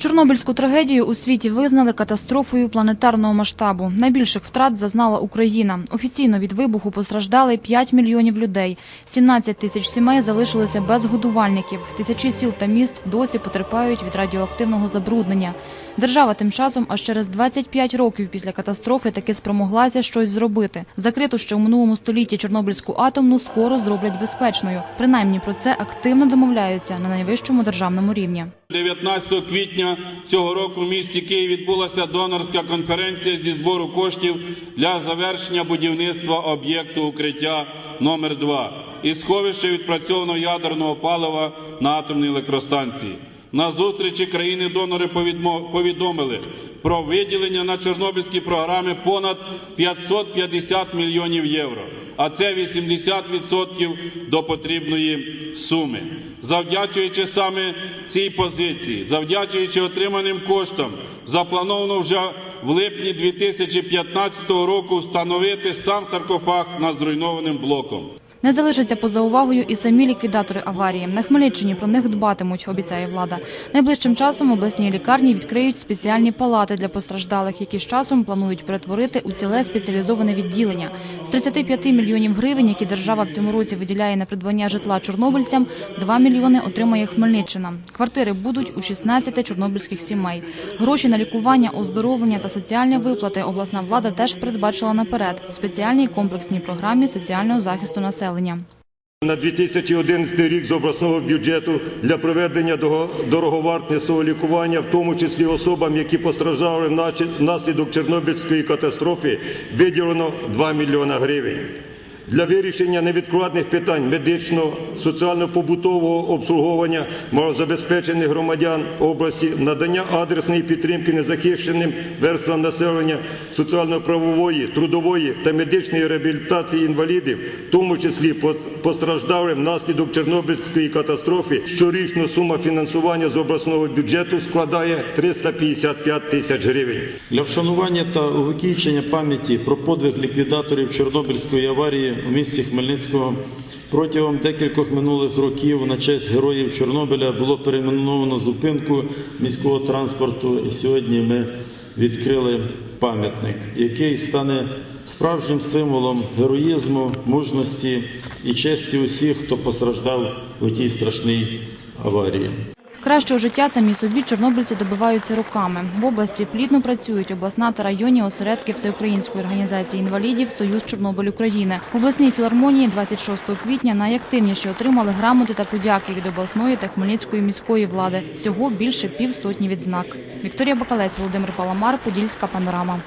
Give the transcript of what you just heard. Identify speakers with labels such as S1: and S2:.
S1: Чорнобильську трагедію у світі визнали катастрофою планетарного масштабу. Найбільших втрат зазнала Україна. Офіційно від вибуху постраждали 5 мільйонів людей. 17 тисяч сімей залишилися без годувальників. Тисячі сіл та міст досі потерпають від радіоактивного забруднення. Держава тим часом аж через 25 років після катастрофи таки спромоглася щось зробити. Закриту ще у минулому столітті Чорнобильську атомну скоро зроблять безпечною. Принаймні про це активно домовляються на найвищому державному рівні.
S2: 19 квітня цього року в місті Київ відбулася донорська конференція зі збору коштів для завершення будівництва об'єкту укриття номер 2 і сховища відпрацьованого ядерного палива на атомній електростанції. На зустрічі країни-донори повідомили про виділення на чорнобильські програми понад 550 мільйонів євро, а це 80% до потрібної суми. Завдячуючи саме цій позиції, завдячуючи отриманим коштам, заплановано вже в липні 2015 року встановити сам саркофаг над зруйнованим блоком.
S1: Не залишаться поза увагою і самі ліквідатори аварії. На Хмельниччині про них дбатимуть, обіцяє влада. Найближчим часом обласні лікарні відкриють спеціальні палати для постраждалих, які з часом планують перетворити у ціле спеціалізоване відділення. З 35 мільйонів гривень, які держава в цьому році виділяє на придбання житла чорнобильцям, 2 мільйони отримає Хмельниччина. Квартири будуть у 16 чорнобильських сімей. Гроші на лікування, оздоровлення та соціальні виплати обласна влада теж передбачила наперед в спеціальній комплексній програмі соціального захисту населення.
S3: На 2011 рік з обласного бюджету для проведення дороговартісного лікування, в тому числі особам, які постраждали внаслідок Чорнобильської катастрофи, виділено 2 мільйона гривень. Для вирішення невідкладних питань медичного, соціально-побутового обслуговування малозабезпечених громадян області, надання адресної підтримки незахищеним верствам населення, соціально-правової, трудової та медичної реабілітації інвалідів, в тому числі по- постраждалим внаслідок Чорнобильської катастрофи, щорічна сума фінансування з обласного бюджету складає 355 тисяч гривень.
S4: Для вшанування та увековічення пам'яті про подвиг ліквідаторів Чорнобильської аварії у місті Хмельницького протягом декількох минулих років на честь героїв Чорнобиля було перейменовано зупинку міського транспорту. І сьогодні ми відкрили пам'ятник, який стане справжнім символом героїзму, мужності і честі усіх, хто постраждав у тій страшній аварії.
S1: Кращого життя самі собі чорнобильці добиваються руками. В області плідно працюють обласна та районні осередки Всеукраїнської організації інвалідів Союз Чорнобиль України. В обласній філармонії 26 квітня найактивніші отримали грамоти та подяки від обласної та Хмельницької міської влади. Всього більше півсотні відзнак. Вікторія Бакалець, Володимир Паламар, Подільська панорама.